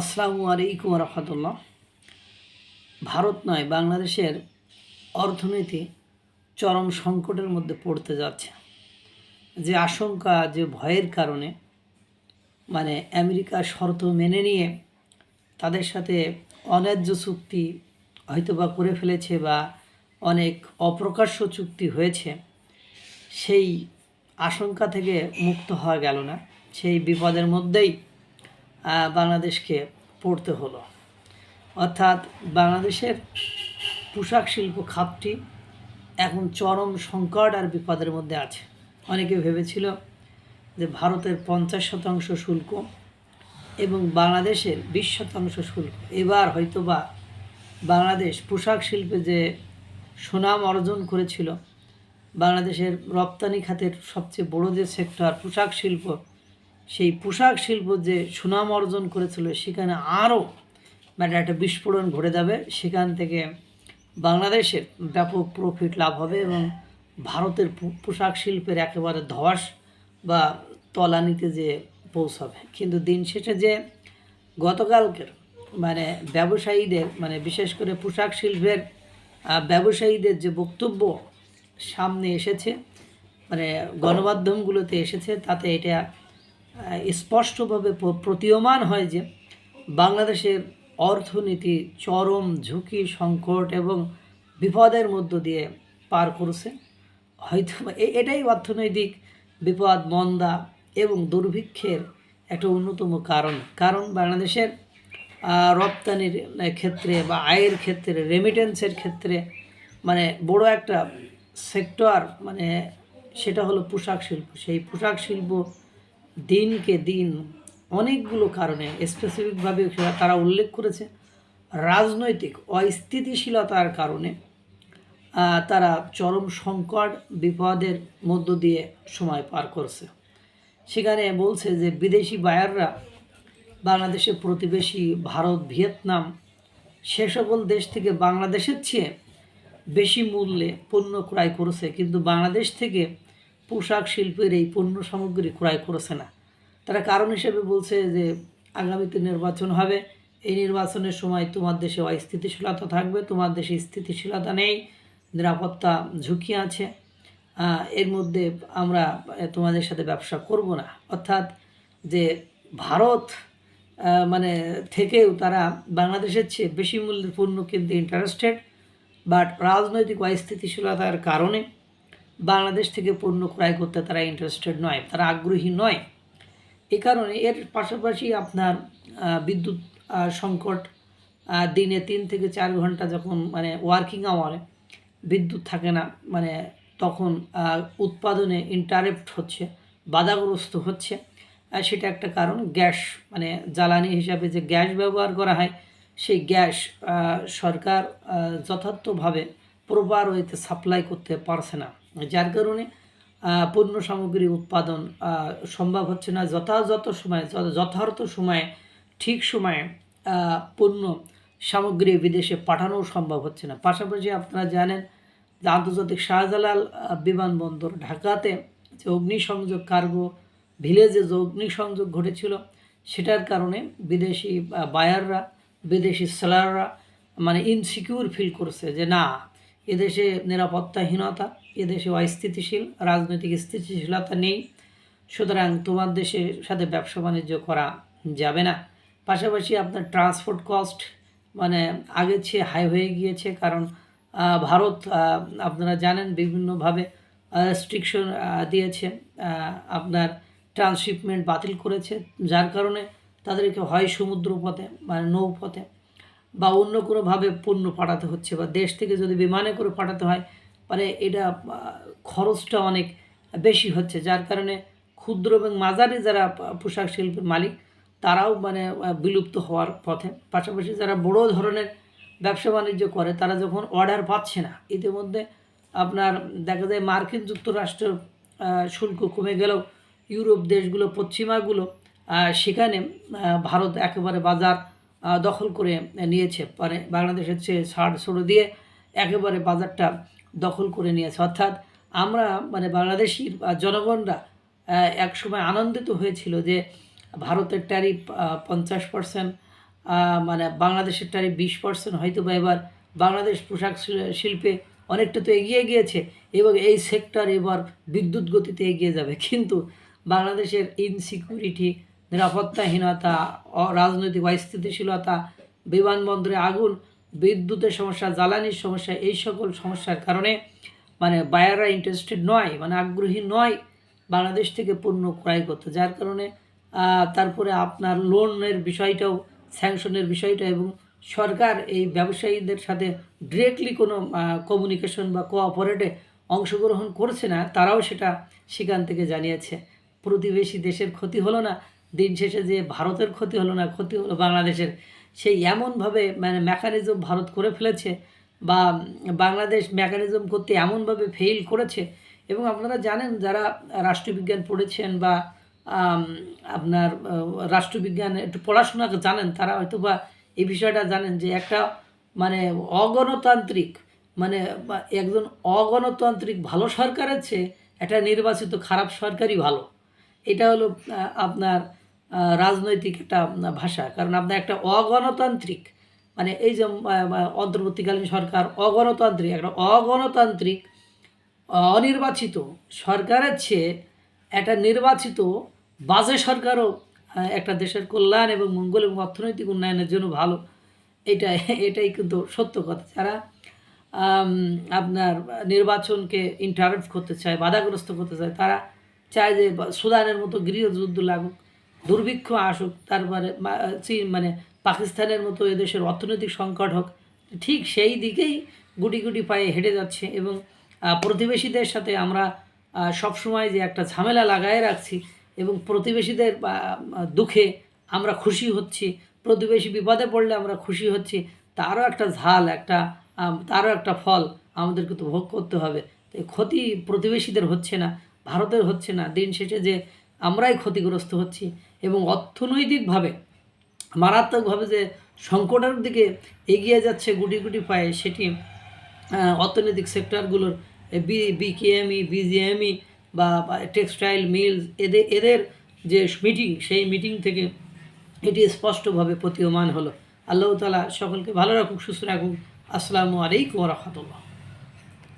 আসসালামু আলাইকুম রহমতুল্লাহ ভারত নয়, বাংলাদেশের অর্থনীতি চরম সংকটের মধ্যে পড়তে যাচ্ছে। যে আশঙ্কা, যে ভয়ের কারণে মানে আমেরিকার শর্ত মেনে নিয়ে তাদের সাথে অন্যায্য চুক্তি হয়তোবা করে ফেলেছে বা অনেক অপ্রকাশ্য চুক্তি হয়েছে, সেই আশঙ্কা থেকে মুক্ত হওয়া গেল না। সেই বিপদের মধ্যেই বাংলাদেশকে পড়তে হলো। অর্থাৎ বাংলাদেশের পোশাক শিল্প খাতটি এখন চরম সংকট আর বিপদের মধ্যে আছে। অনেকে ভেবেছিল যে ভারতের পঞ্চাশ শতাংশ শুল্ক এবং বাংলাদেশের বিশ শতাংশ শুল্ক। এবার হয়তোবা বাংলাদেশ পোশাক শিল্পে যে সুনাম অর্জন করেছিল, বাংলাদেশের রপ্তানি খাতের সবচেয়ে বড় যে সেক্টর পোশাক শিল্প সেই পোশাক শিল্প যে সুনাম অর্জন করেছিল, সেখানে আরও মানে একটা বিস্ফোরণ ঘটে যাবে। সেখান থেকে বাংলাদেশের ব্যাপক প্রফিট লাভ হবে এবং ভারতের পোশাক শিল্পের একেবারে ধস বা তলানিতে যে পৌঁছাবে। কিন্তু দিন শেষে যে গতকালকের মানে ব্যবসায়ীদের মানে বিশেষ করে পোশাক শিল্পের ব্যবসায়ীদের যে বক্তব্য সামনে এসেছে মানে গণমাধ্যমগুলোতে এসেছে, তাতে এটা স্পষ্টভাবে প্রতীয়মান হয় যে বাংলাদেশের অর্থনীতি চরম ঝুঁকি, সংকট এবং বিপদের মধ্য দিয়ে পার করছে। হয়তো এটাই অর্থনৈতিক বিপদ, মন্দা এবং দুর্ভিক্ষের একটা অন্যতম কারণ। কারণ বাংলাদেশের রপ্তানির ক্ষেত্রে বা আয়ের ক্ষেত্রে রেমিটেন্সের ক্ষেত্রে মানে বড় একটা সেক্টর মানে সেটা হলো পোশাক শিল্প। সেই পোশাক শিল্প দিনকে দিন অনেকগুলো কারণে স্পেসিফিকভাবে তারা উল্লেখ করেছে, রাজনৈতিক অস্থিতিশীলতার কারণে তারা চরম সংকট, বিপদের মধ্য দিয়ে সময় পার করছে। সেখানে বলছে যে বিদেশি বায়াররা বাংলাদেশের প্রতিবেশী ভারত, ভিয়েতনাম, সে সকল দেশ থেকে বাংলাদেশের চেয়ে বেশি মূল্যে পণ্য ক্রয় করেছে। কিন্তু বাংলাদেশ থেকে পোশাক শিল্পের এই পণ্য সামগ্রী ক্রয় করেছে না। তারা কারণ হিসেবে বলছে যে, আগামীতে নির্বাচন হবে। এই নির্বাচনের সময় তোমার দেশে অস্থিতিশীলতা থাকবে, তোমার দেশে স্থিতিশীলতা নেই, নিরাপত্তা ঝুঁকি আছে। এর মধ্যে আমরা তোমাদের সাথে ব্যবসা করব না। অর্থাৎ যে ভারত মানে থেকেও তারা বাংলাদেশের চেয়ে বেশি মূল্যের পণ্য কিনতে ইন্টারেস্টেড বাট রাজনৈতিক অস্থিতিশীলতার কারণে বাংলাদেশ থেকে পণ্য ক্রয় করতে তারা ইন্টারেস্টেড নয়, তারা আগ্রহী নয়। এই কারণে এর পাশাপাশি আপনার বিদ্যুৎ সংকট দিনে তিন থেকে চার ঘণ্টা যখন মানে ওয়ার্কিং আওয়ারে বিদ্যুৎ থাকে না মানে তখন উৎপাদনে ইন্টারেপ্ট হচ্ছে, বাধাগ্রস্ত হচ্ছে। সেটা একটা কারণ। গ্যাস মানে জ্বালানি হিসাবে যে গ্যাস ব্যবহার করা হয়, সেই গ্যাস সরকার যথার্থভাবে প্রপার ওয়েতে সাপ্লাই করতে পারছে না। যার কারণে পণ্য সামগ্রী উৎপাদন সম্ভব হচ্ছে না। যথাযথ সময়ে যথার্থ সময়ে, ঠিক সময়ে পণ্য সামগ্রী বিদেশে পাঠানো সম্ভব হচ্ছে না। পাশাপাশি আপনারা জানেন যে আন্তর্জাতিক শাহজালাল বিমানবন্দর ঢাকাতে যে অগ্নিসংযোগ কার্গো ভিলেজে যে অগ্নিসংযোগ ঘটেছিল, সেটার কারণে বিদেশি বায়াররা, বিদেশি সেলাররা মানে ইনসিকিউর ফিল করছে যে না, এদেশে নিরাপত্তাহীনতা এদেশে অস্থিতিশীল, রাজনৈতিক স্থিতিশীলতা নেই। সুতরাং তোমার দেশের সাথে ব্যবসা বাণিজ্য করা যাবে না। পাশাপাশি আপনার ট্রান্সপোর্ট কস্ট মানে আগের চেয়ে হাই হয়ে গিয়েছে কারণ ভারত আপনারা জানেন বিভিন্নভাবে রেস্ট্রিকশন দিয়েছে। আপনার ট্রান্সশিপমেন্ট বাতিল করেছে। যার কারণে তাদেরকে হয় সমুদ্র পথে মানে নৌপথে বা অন্য কোনোভাবে পণ্য পাঠাতে হচ্ছে বা দেশ থেকে যদি বিমানে করে পাঠাতে হয় মানে এটা খরচটা অনেক বেশি হচ্ছে। যার কারণে ক্ষুদ্র এবং মাঝারি যারা পোশাক শিল্পের মালিক, তারাও মানে বিলুপ্ত হওয়ার পথে। পাশাপাশি যারা বড় ধরনের ব্যবসা বাণিজ্য করে, তারা যখন অর্ডার পাচ্ছে না, ইতিমধ্যে আপনার দেখা যায় মার্কিন যুক্তরাষ্ট্র শুল্ক কমে গেলেও ইউরোপ দেশগুলো, পশ্চিমাগুলো সেখানে ভারত একেবারে বাজার দখল করে নিয়েছে। মানে বাংলাদেশের চেয়ে ছাড় ছড়ো দিয়ে একেবারে বাজারটা দখল করে নিয়েছে। অর্থাৎ আমরা মানে বাংলাদেশি আহ, জনগণরা একসময় আনন্দিত হয়েছিল যে ভারতের ট্যারিফ পঞ্চাশ পার্সেন্ট মানে বাংলাদেশের বাংলাদেশেরটারে বিশ পার্সেন্ট হয়তো বা এবার বাংলাদেশ পোশাক শিল- শিল্পে অনেকটা তো এগিয়ে গিয়েছে এবং এই সেক্টর এবার বিদ্যুৎ গতিতে এগিয়ে যাবে। কিন্তু বাংলাদেশের ইনসিকিউরিটি নিরাপত্তাহীনতা রাজনৈতিক অস্থিতিশীলতা বিমানবন্দরে আগুন বিদ্যুতের সমস্যা, জ্বালানির সমস্যা, এই সকল সমস্যার কারণে মানে বায়াররা ইন্টারেস্টেড নয় মানে আগ্রহী নয় বাংলাদেশ থেকে পণ্য ক্রয় করতে। যার কারণে তারপরে আপনার লোনের বিষয়টাও স্যাংশনের বিষয়টা এবং সরকার এই ব্যবসায়ীদের সাথে ডিরেক্টলি কোনো কমিউনিকেশন বা কোঅপারেটে অংশগ্রহণ করছে না, তারাও সেটা সেখান থেকে জানিয়েছে। প্রতিবেশী দেশের ক্ষতি হলো না, দিন শেষে যে ভারতের ক্ষতি হলো না, ক্ষতি হলো বাংলাদেশের। সেই এমনভাবে মানে মেকানিজম ভারত করে ফেলেছে বা বাংলাদেশ মেকানিজম করতে এমনভাবে ফেইল করেছে এবং আপনারা জানেন যারা রাষ্ট্রবিজ্ঞান পড়েছেন বা আপনার রাষ্ট্রবিজ্ঞান একটু পড়াশোনা জানেন, তারা হয়তো বা এই বিষয়টা জানেন যে একটা মানে অগণতান্ত্রিক মানে একজন অগণতান্ত্রিক ভালো সরকারের চেয়ে একটা নির্বাচিত খারাপ সরকারই ভালো। এটা হলো আপনার রাজনৈতিক একটা ভাষা। কারণ আপনার একটা অগণতান্ত্রিক মানে এই যে অন্তর্বর্তীকালীন সরকার অগণতান্ত্রিক, একটা অগণতান্ত্রিক অনির্বাচিত সরকারের চেয়ে একটা নির্বাচিত বাজে সরকারও একটা দেশের কল্যাণ এবং মঙ্গল এবং অর্থনৈতিক উন্নয়নের জন্য ভালো। এটা এটাই কিন্তু সত্য কথা। যারা আপনার নির্বাচনকে ইন্টারাপ্ট করতে চায়, বাধাগ্রস্ত করতে চায়, তারা চায় যে সুদানের মতো গৃহযুদ্ধ লাগুক। দুর্ভিক্ষ আসুক, তারপরে মানে পাকিস্তানের মতো এদেশের অর্থনৈতিক সংকট হোক, ঠিক সেই দিকেই গুটি গুটি পায়ে হেঁটে যাচ্ছে এবং প্রতিবেশীদের সাথে আমরা সবসময় যে একটা ঝামেলা লাগায় রাখছি এবং প্রতিবেশীদের দুঃখে আমরা খুশি হচ্ছি, প্রতিবেশী বিপদে পড়লে আমরা খুশি হচ্ছি, তারও একটা ঝাল, একটা তারও একটা ফল আমাদেরকে তো ভোগ করতে হবে। তো ক্ষতি প্রতিবেশীদের হচ্ছে না, ভারতের হচ্ছে না। দিন শেষে যে আমরাই ক্ষতিগ্রস্ত হচ্ছি এবং অর্থনৈতিকভাবে, মারাত্মকভাবে যে সংকটের দিকে এগিয়ে যাচ্ছে গুটি গুটি পায়ে, সেটি অর্থনৈতিক সেক্টরগুলোর বি, বিকেএমই, বিজিএমই বা টেক্সটাইল, মিলস, এদের এদের যে মিটিং, সেই মিটিং থেকে এটি স্পষ্টভাবে প্রতীয়মান হলো। আল্লাহ তালা সকলকে ভালো রাখুক, সুস্থ রাখুক। আসসালামু আলাইকুম রহমতুল্লাহ।